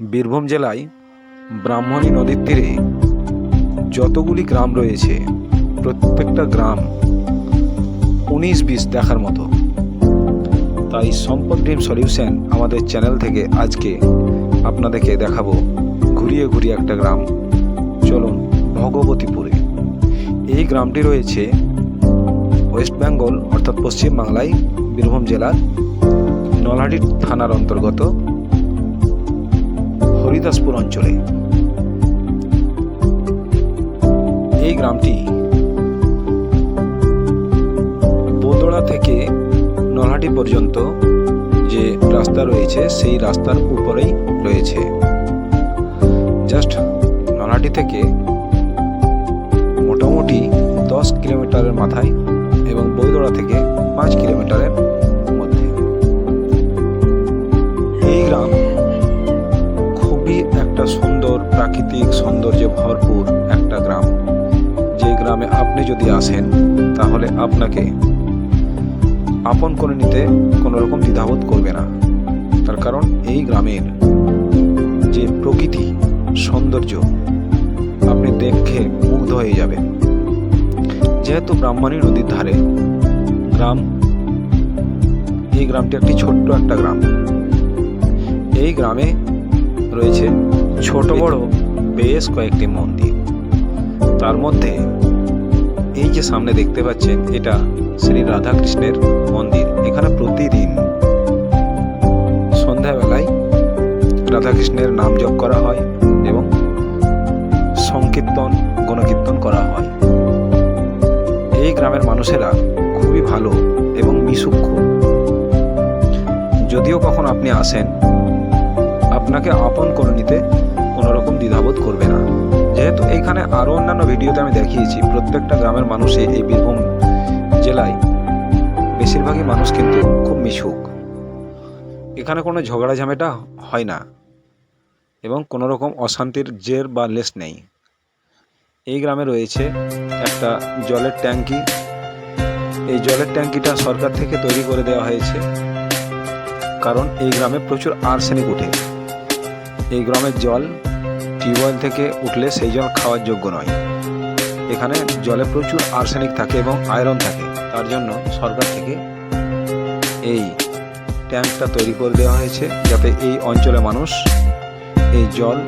বীরভূম জেলায় ব্রাহ্মণী নদীর তীরে যতগুলি গ্রাম রয়েছে, প্রত্যেকটা গ্রাম উনিশ বিশ দেখার মতো। তাই সম্পদ ড্রিম সলিউশন আমাদের চ্যানেল থেকে আজকে আপনাদেরকে দেখাবো ঘুরিয়ে ঘুরিয়ে একটা গ্রাম। চলুন, ভগবতীপুরে। এই গ্রামটি রয়েছে ওয়েস্ট বেঙ্গল, অর্থাৎ পশ্চিমবাংলায় বীরভূম জেলার নলহাটি থানার অন্তর্গত। হরিদাসপুর অঞ্চলে। এই গ্রামটি বোদড়া থেকে নলহাটি পর্যন্ত যে রাস্তা রয়েছে, সেই রাস্তার উপরেই রয়েছে। জাস্ট নলহাটি থেকে মোটামুটি দশ কিলোমিটারের মাথায় এবং বৈদড়া থেকে পাঁচ কিলোমিটারের প্রাকৃতিক সৌন্দর্যে ভরপুর একটা গ্রাম। যে গ্রামে আপনি যদি আসেন, তাহলে আপনাকে আপন করে নিতে কোনো রকম দ্বিধাবোধ করবে না। তার কারণ এই গ্রামের যে প্রকৃতি সৌন্দর্য, আপনি দেখে মুগ্ধ হয়ে যাবেন। যেহেতু ব্রাহ্মণী নদীর ধারে গ্রাম, এই গ্রামটি একটি ছোট্ট একটা গ্রাম। এই গ্রামে রয়েছে ছোট বড় বেশ কয়েকটি মন্দির। তার মধ্যে এই যে সামনে দেখতে পাচ্ছেন এটা শ্রী রাধাকৃষ্ণের মন্দির। এখানে প্রতিদিন সন্ধ্যাবেলায় রাধাকৃষ্ণের নাম জপ করা হয় এবং সংকীর্তন গণকীর্তন করা হয়। এই গ্রামের মানুষেরা খুবই ভালো এবং মিশুক্ষ। যদিও কখন আপনি আসেন আপনাকে আপন করে নিতে কোনো রকম দ্বিধাবোধ করবে না। যেহেতু এইখানে আরও অন্যান্য ভিডিওতে আমি দেখিয়েছি, প্রত্যেকটা গ্রামের মানুষই এই বীরভূম জেলায় বেশিরভাগই মানুষ কিন্তু খুব মিশুক। এখানে কোনো ঝগড়া ঝামেটা হয় না এবং কোনো রকম অশান্তির জের বা লেস নেই। এই গ্রামে রয়েছে একটা জলের ট্যাঙ্কি। এই জলের ট্যাঙ্কিটা সরকার থেকে তৈরি করে দেওয়া হয়েছে, কারণ এই গ্রামে প্রচুর আর্সেনিক উঠে এই গ্রামের জল টিউবওয়েল থেকে উঠলে সেই জল খাওয়ার যোগ্য নয়। এখানে জলে প্রচুর আর্সেনিক থাকে এবং আয়রন থাকে। তার জন্য সরকার থেকে এই ট্যাঙ্কটা তৈরি করে দেওয়া হয়েছে যাতে এই অঞ্চলে মানুষ এই জল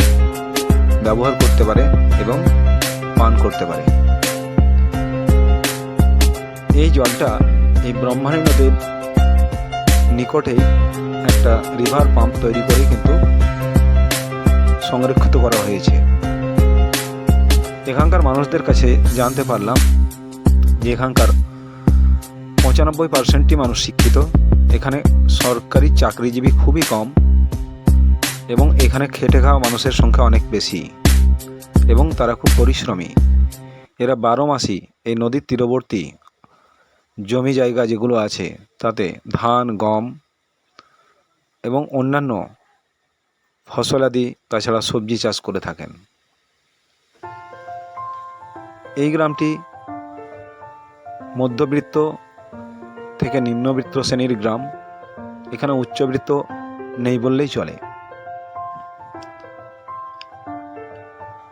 ব্যবহার করতে পারে এবং পান করতে পারে। এই জলটা এই ব্রহ্মাণী নদীর নিকটেই একটা রিভার পাম্প তৈরি করে কিন্তু সংরক্ষিত করা হয়েছে। এখানকার মানুষদের কাছে জানতে পারলাম যে এখানকার পঁচানব্বই পার্সেন্টই মানুষ শিক্ষিত। এখানে সরকারি চাকরিজীবী খুবই কম এবং এখানে খেটে খাওয়া মানুষের সংখ্যা অনেক বেশি এবং তারা খুব পরিশ্রমী। এরা বারো মাসই এই নদীর তীরবর্তী জমি জায়গা যেগুলো আছে, তাতে ধান, গম এবং অন্যান্য ফসলাদি তাছাড়া সবজি চাষ করে থাকেন। এই গ্রামটি মধ্যবিত্ত থেকে নিম্নবিত্ত শ্রেণির গ্রাম। এখানে উচ্চবৃত্ত নেই বললেই চলে।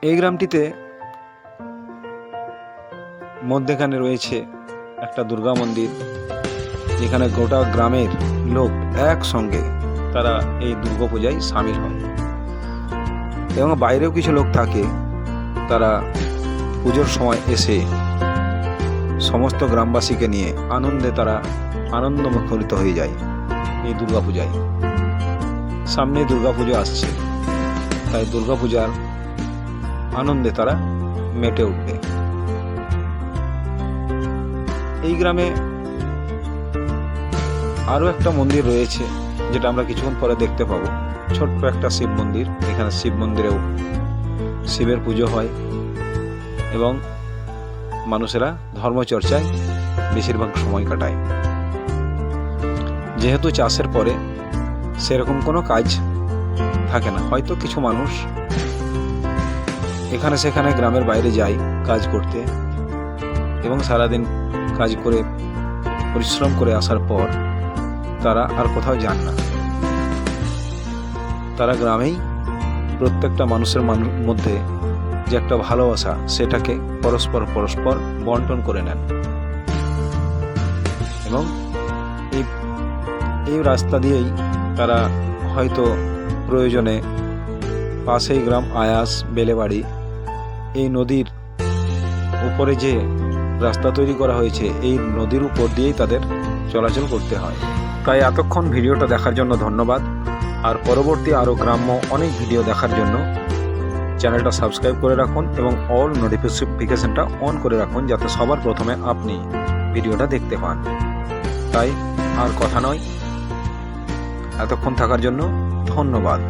এই গ্রামটিতে মধ্যেখানে রয়েছে একটা দুর্গা মন্দির, যেখানে গোটা গ্রামের লোক একসঙ্গে তারা এই দুর্গাপূজায় সামিল হয়। এবং বাইরেও কিছু লোক থাকে, তারা পুজোর সময় এসে সমস্ত গ্রামবাসীকে নিয়ে আনন্দে তারা আনন্দ মুখরিত হয়ে যায় এই দুর্গাপূজায়। সামনে দুর্গাপুজো আসছে, তাই দুর্গাপূজার আনন্দে তারা মেটে উঠবে। এই গ্রামে আরও একটা মন্দির রয়েছে যেটা আমরা কিছুক্ষণ পরে দেখতে পাবো। ছোট্ট একটা শিব মন্দির। এখানে শিব মন্দিরেও শিবের পুজো হয় এবং মানুষেরা ধর্মচর্চায় বেশিরভাগ সময় কাটায়। যেহেতু চাষের পরে সেরকম কোনো কাজ থাকে না, হয়তো কিছু মানুষ এখানে সেখানে গ্রামের বাইরে যায় কাজ করতে এবং সারাদিন কাজ করে, পরিশ্রম করে আসার পর তারা আর কোথাও যান না। তারা গ্রামেই প্রত্যেকটা মানুষের মধ্যে যে একটা ভালোবাসা, সেটাকে পরস্পর পরস্পর বন্টন করে নেন। এবং এই এই রাস্তা দিয়েই তারা হয়তো প্রয়োজনে পাশেই গ্রাম আয়াস, বেলেবাড়ি, এই নদীর উপরে যে রাস্তা তৈরি করা হয়েছে, এই নদীর উপর দিয়েই তাদের চলাচল করতে হয়। তাই এতক্ষণ ভিডিওটা দেখার জন্য ধন্যবাদ। আর পরবর্তী আরও গ্রাম্য অনেক ভিডিও দেখার জন্য চ্যানেলটা সাবস্ক্রাইব করে রাখুন এবং অল নোটিফিকেশনটা অন করে রাখুন যাতে সবার প্রথমে আপনি ভিডিওটা দেখতে পান। তাই আর কথা নয়। এতক্ষণ থাকার জন্য ধন্যবাদ।